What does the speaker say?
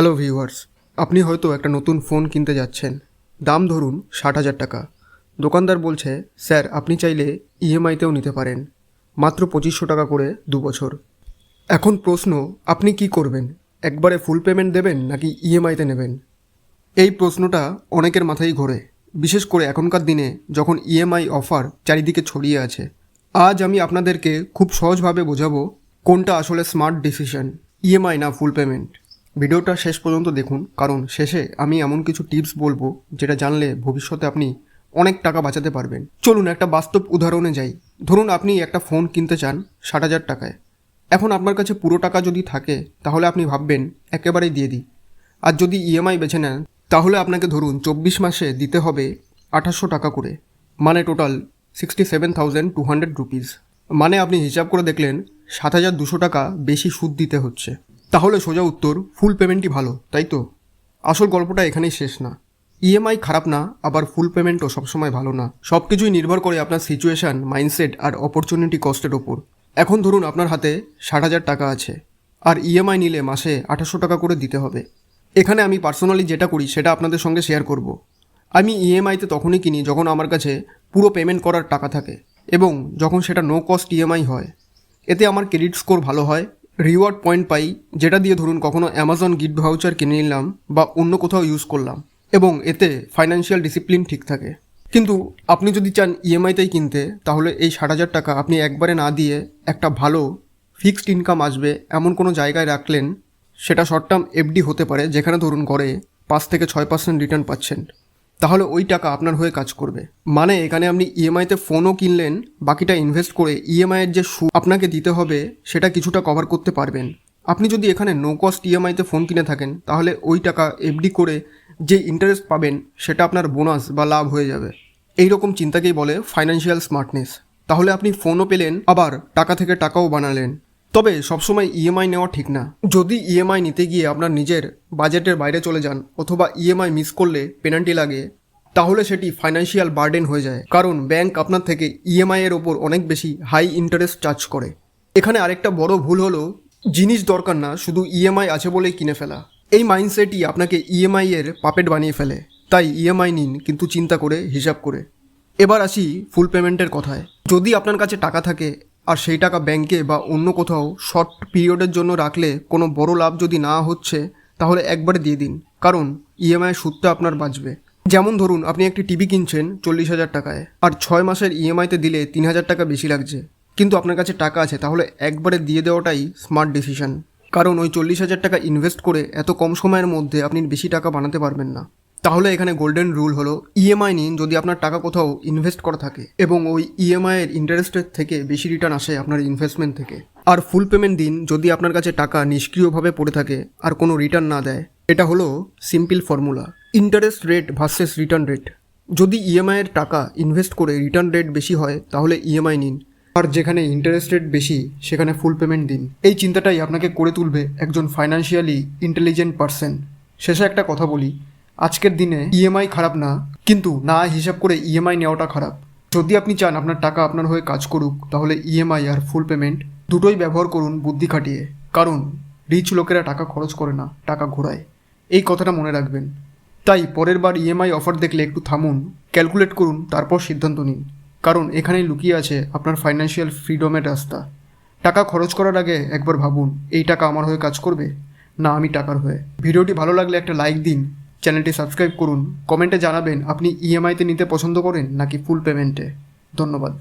Hello viewers আপনি হয়তো একটা নতুন ফোন কিনতে যাচ্ছেন। দাম ধরুন ষাট হাজার টাকা। দোকানদার বলছে, স্যার, আপনি চাইলে ইএমআইতেও নিতে পারেন। মাত্র পঁচিশশো টাকা করে দু বছর। এখন প্রশ্ন, আপনি কি করবেন? একবারে ফুল পেমেন্ট দেবেন নাকি ইএমআইতে নেবেন? এই প্রশ্নটা অনেকের মাথায় ঘোরে। বিশেষ করে এখনকার দিনে যখন ইএমআই অফার চারিদিকে ছড়িয়ে আছে, আজ আমি আপনাদেরকে খুব সহজভাবে বোঝাবো কোনটা আসলে স্মার্ট ডিসিশন ইএমআই না ফুল পেমেন্ট ভিডিওটা শেষ পর্যন্ত দেখুন, কারণ শেষে আমি এমন কিছু টিপস বলব যেটা জানলে ভবিষ্যতে আপনি অনেক টাকা বাঁচাতে পারবেন। চলুন একটা বাস্তব উদাহরণে যাই। ধরুন আপনি একটা ফোন কিনতে চান ষাট হাজার টাকায়। এখন আপনার কাছে পুরো টাকা যদি থাকে, তাহলে আপনি ভাববেন, একেবারেই দিয়ে দিই। আর যদি ইএমআই বেছে নেন, তাহলে আপনাকে ধরুন চব্বিশ মাসে দিতে হবে আঠাশশো টাকা করে। মানে total sixty seven thousand two hundred rupees মানে আপনি হিসাব করে দেখলেন, সাত হাজার দুশো টাকা বেশি সুদ দিতে হচ্ছে। তাহলে সোজা উত্তর ফুল পেমেন্টই ভালো, তাই তো? আসল গল্পটা এখানেই শেষ না। ইএমআই খারাপ না, আবার ফুল পেমেন্টও সবসময় ভালো না। সব কিছুই নির্ভর করে আপনার সিচুয়েশান মাইন্ডসেট আর অপরচুনিটি কস্টের ওপর। এখন ধরুন আপনার হাতে ষাট হাজার টাকা আছে, আর ইএমআই নিলে মাসে আঠাশশো টাকা করে দিতে হবে। এখানে আমি পার্সোনালি যেটা করি, সেটা আপনাদের সঙ্গে শেয়ার করব। আমি ইএমআইতে তখনই কিনি যখন আমার কাছে পুরো পেমেন্ট করার টাকা থাকে, এবং যখন সেটা নো কস্ট ইএমআই হয়, এতে আমার ক্রেডিট স্কোর ভালো হয় রিওয়ার্ড পয়েন্ট পাই, যেটা দিয়ে ধরুন কখনো অ্যামাজন গিফট ভাউচার কিনে নিলাম বা অন্য কোথাও ইউজ করলাম, এবং এতে ফাইন্যান্সিয়াল ডিসিপ্লিন ঠিক থাকে। কিন্তু আপনি যদি চান ইএমআইতেই কিনতে, তাহলে এই ষাট হাজার টাকা আপনি একবারে না দিয়ে একটা ভালো ফিক্সড ইনকাম আসবে এমন কোনো জায়গায় রাখলেন, সেটা শর্ট টার্ম এফডি হতে পারে, যেখানে ধরুন গড়ে পাঁচ থেকে ছয় পার্সেন্ট রিটার্ন পাচ্ছেন। তাহলে ওই টাকা আপনার হয়ে কাজ করবে। মানে এখানে আপনি ইএমআইতে ফোনও কিনলেন, বাকিটা ইনভেস্ট করে ইএমআইয়ের যে সু আপনাকে দিতে হবে, সেটা কিছুটা কভার করতে পারবেন। আপনি যদি এখানে নো কস্ট ইএমআইতে ফোন কিনে থাকেন, তাহলে ওই টাকা এফডি করে যে ইন্টারেস্ট পাবেন, সেটা আপনার বোনাস বা লাভ হয়ে যাবে। এই রকম চিন্তাকেই বলে ফাইন্যান্সিয়াল স্মার্টনেস তাহলে আপনি ফোনও পেলেন, আবার টাকা থেকে টাকাও বানালেন। তবে সবসময় ইএমআই নেওয়া ঠিক না। যদি ইএমআই নিতে গিয়ে আপনার নিজের বাজেটের বাইরে চলে যান, অথবা ইএমআই মিস করলে পেনাল্টি লাগে তাহলে সেটি ফাইন্যান্সিয়াল বার্ডেন হয়ে যায়। কারণ ব্যাংক আপনার থেকে ইএমআই এর ওপর অনেক বেশি হাই ইন্টারেস্ট চার্জ করে। এখানে আরেকটা বড় ভুল হলো, জিনিস দরকার না, শুধু ইএমআই আছে বলেই কিনে ফেলা। এই মাইন্ডসেটই আপনাকে ইএমআই এর পাপেট বানিয়ে ফেলে। তাই ইএমআই নিন, কিন্তু চিন্তা করে, হিসাব করে। এবার আসি ফুল পেমেন্টের কথায়। যদি আপনার কাছে টাকা থাকে, আর সেই টাকা ব্যাংকে বা অন্য কোথাও শর্ট পিরিয়ডের জন্য রাখলে কোনো বড় লাভ যদি না হচ্ছে, তাহলে একবার দিয়ে দিন। কারণ ইএমআই সুদটা আপনার বাঁচবে। যেমন ধরুন, আপনি একটি টিভি কিনছেন চল্লিশ হাজার টাকায়, আর ছয় মাসের ইএমআইতে দিলে তিন হাজার টাকা বেশি লাগছে। কিন্তু আপনার কাছে টাকা আছে, তাহলে একবারে দিয়ে দেওয়াটাই স্মার্ট ডিসিশন কারণ ওই চল্লিশ হাজার টাকা ইনভেস্ট করে এত কম সময়ের মধ্যে আপনি বেশি টাকা বানাতে পারবেন না। তাহলে এখানে গোল্ডেন রুল হলো ইএমআই নিন যদি আপনার টাকা কোথাও ইনভেস্ট করা থাকে, এবং ওই ইএমআই এর ইন্টারেস্টের থেকে বেশি রিটার্ন আসে আপনার ইনভেস্টমেন্ট থেকে। আর ফুল পেমেন্ট দিন যদি আপনার কাছে টাকা নিষ্ক্রিয়ভাবে পড়ে থাকে, আর কোনো রিটার্ন না দেয়, এটা হলো simple formula interest rate versus return rate যদি ইএমআই এর টাকা ইনভেস্ট করে রিটার্ন রেট বেশি হয়, তাহলে ইএমআই নিন। আর যেখানে ইন্টারেস্ট রেট বেশি, সেখানে ফুল পেমেন্ট দিন। এই চিন্তাটাই আপনাকে করে তুলবে একজন ফাইন্যান্সিয়ালি ইন্টেলিজেন্ট পারসন শেষে একটা কথা বলি। আজকের দিনে ইএমআই খারাপ না, কিন্তু না হিসাব করে ইএমআই নেওয়াটা খারাপ। যদি আপনি চান আপনার টাকা আপনার হয়ে কাজ করুক, তাহলে ইএমআই আর ফুল পেমেন্ট দুটোই ব্যবহার করুন বুদ্ধি খাটিয়ে। কারণ রিচ লোকেরা টাকা খরচ করে না, টাকা ঘোরায়। এই কথাটা মনে রাখবেন। তাই পরের বার ইএমআই অফার দেখলে একটু থামুন ক্যালকুলেট করুন, তারপর সিদ্ধান্ত নিন। কারণ এখানেই লুকিয়ে আছে আপনার ফাইন্যান্সিয়াল ফ্রিডমের রাস্তা। টাকা খরচ করার আগে একবার ভাবুন, এই টাকা আমার হয়ে কাজ করবে? না, আমি টাকার হয়ে। ভিডিওটি ভালো লাগলে একটা লাইক দিন, চ্যানেলটি সাবস্ক্রাইব করুন। কমেন্টে জানাবেন, আপনি ইএমআইতে নিতে পছন্দ করেন নাকি ফুল পেমেন্টে ধন্যবাদ।